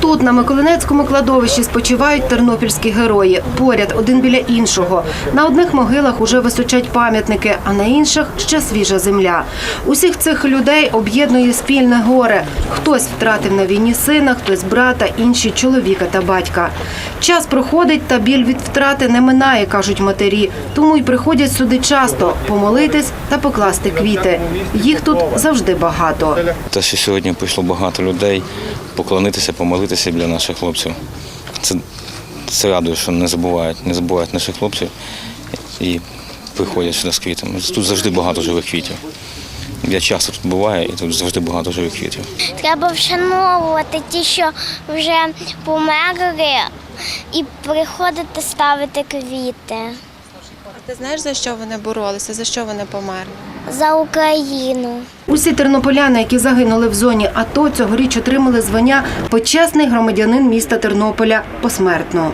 Тут, на Миколинецькому кладовищі, спочивають тернопільські герої. Поряд, один біля іншого. На одних могилах уже височать пам'ятники, а на інших ще свіжа земля. Усіх цих людей об'єднує спільне горе. Хтось втратив на війні сина, хтось брата, інші чоловіка та батька. Час проходить, та біль від втрати не минає, кажуть матері. Тому й приходять сюди часто помолитись та покласти квіти. Їх тут завжди багато. Те, що сьогодні прийшло багато людей поклонитися, помолитися для наших хлопців. Це, це радує, що не забувають, не забувають наших хлопців і приходять сюди з квітами. Тут завжди багато живих квітів. Я часто тут буваю, і тут завжди багато живих квітів. Треба вшановувати ті, що вже померли, і приходити ставити квіти Ти знаєш, за що вони боролися, за що вони померли? за Україну. Усі тернополяни, які загинули в зоні АТО, цьогоріч отримали звання почесний громадянин міста Тернополя посмертно.